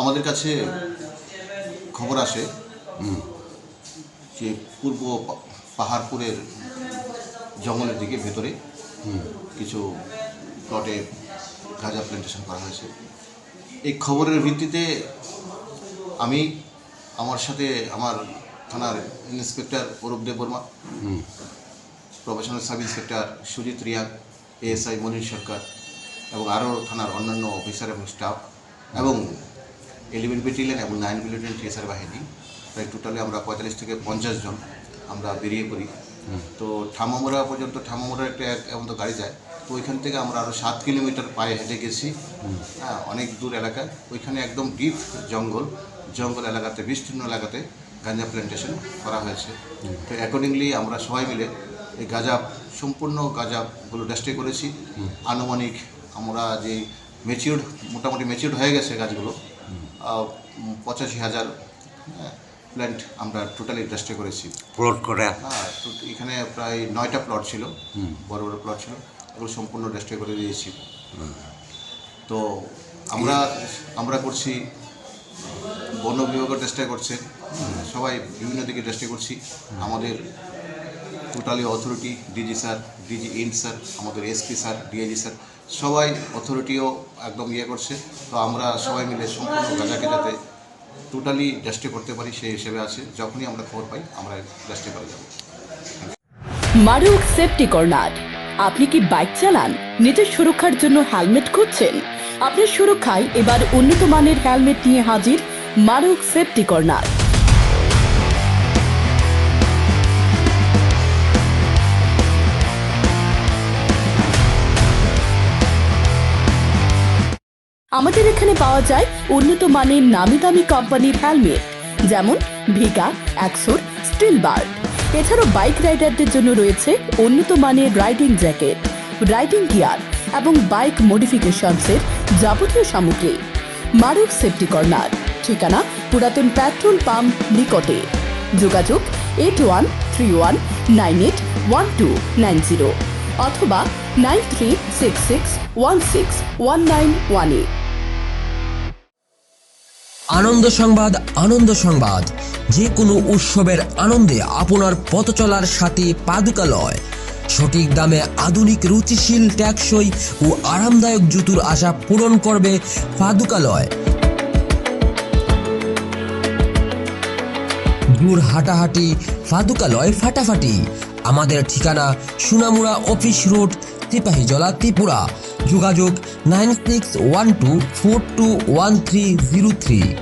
আমাদের কাছে খবর আসে যে পূর্ব পাহাড়পুরের জঙ্গলের দিকে ভেতরে কিছু প্লটে গাঁজা প্ল্যান্টেশন করা হয়েছে। এই খবরের ভিত্তিতে আমি আমার সাথে আমার থানার inspector Arup Deb Barma professional sub inspector Sujit Reang ASI Monir Sarkar এবং আরও থানার অন্যান্য অফিসার এবং স্টাফ এবং ইলেভেন ব্যাটালিয়ন এবং নাইন ব্যাটালিয়ন টিএসআর বাহিনী। প্রায় টোটালি আমরা পঁয়তাল্লিশ থেকে পঞ্চাশ জন আমরা বেরিয়ে পড়ি। তো ঠামামোড়া পর্যন্ত ঠামামোড়া একটা এক- এমন তো গাড়ি যায় তো ওইখান থেকে আমরা আরও সাত কিলোমিটার পায়ে হেঁটে গেছি। হ্যাঁ অনেক দূর এলাকা। ওইখানে একদম ডিপ জঙ্গল। জঙ্গল এলাকাতে বিস্তীর্ণ এলাকাতে গাঁজা প্ল্যান্টেশন করা হয়েছে। তো অ্যাকর্ডিংলি আমরা সবাই মিলে এই গাঁজা সম্পূর্ণ গাঁজাগুলো ডেস্টে করেছি। আনুমানিক আমরা যে মেচিউর মোটামুটি মেচিউর হয়ে গেছে গাছগুলো পঁচাশি হাজার প্ল্যান্ট আমরা টোটালি ডেস্টে করেছি। প্লট করে। হ্যাঁ তো এখানে প্রায় নয়টা প্লট ছিল বড় বড় প্লট ছিল এগুলো সম্পূর্ণ ডেস্ট্রয় করে দিয়েছি। তো আমরা আমরা করছি বন বিভাগও চেষ্টা করছে। সবাই বিভিন্ন দিকে চেষ্টা করছি। আমাদের totally authority DG sir DG ইন্ড sir আমাদের এসপি স্যার ডিআইজি স্যার সবাই অথরিটিও একদম ইয়ে করছে। তো আমরা সবাই মিলে সম্পূর্ণ গাজাকে যাতে টোটালি ডেস্টে করতে পারি, সেই হিসেবে আছে। যখনই আমরা খবর পাই, আমরা ডাস্টে করে যাব। মারুক সেফটি কর্নার। আপনি কি বাইক চালান? নিজের সুরক্ষার জন্য হেলমেট খুঁজছেন? আপনার সুরক্ষায় এবার উন্নত মানের হেলমেট নিয়ে হাজির মারুক সেফটি কর্নার। আমাদের এখানে পাওয়া যায় উন্নত মানের নামি দামি কোম্পানির হেলমেট, যেমন ভিকা অ্যাক্সোর, স্টিল বার্ড এছাড়াও বাইক রাইডারদের জন্য রয়েছে উন্নত মানের রাইডিং জ্যাকেট, রাইডিং গিয়ার এবং বাইক মডিফিকেশনসের যাবতীয় সামগ্রী। মারুক সেফটি কর্নার। ঠিকানা পুরাতন পেট্রোল পাম্প নিকটে। যোগাযোগ eight one three one nine eight one two nine zero অথবা nine three six six one six one nine one eight Ananda Sangbad Ananda Sangbad. যে কোনো উৎসবের আনন্দে আপনার পথ চলার সাথে পাদুকালয় সঠিক দামে আধুনিক, রুচিশীল ট্যাক্সই ও আরামদায়ক জুতুর আশা পূরণ করবে পাদুকালয়। দূর হাঁটাহাঁটি ফাদুকালয় ফাটাফাটি। আমাদের ঠিকানা সুনামুড়া অফিস রোড সিপাহীজলা ত্রিপুরা। যোগাযোগ nine six one two four two one three zero three.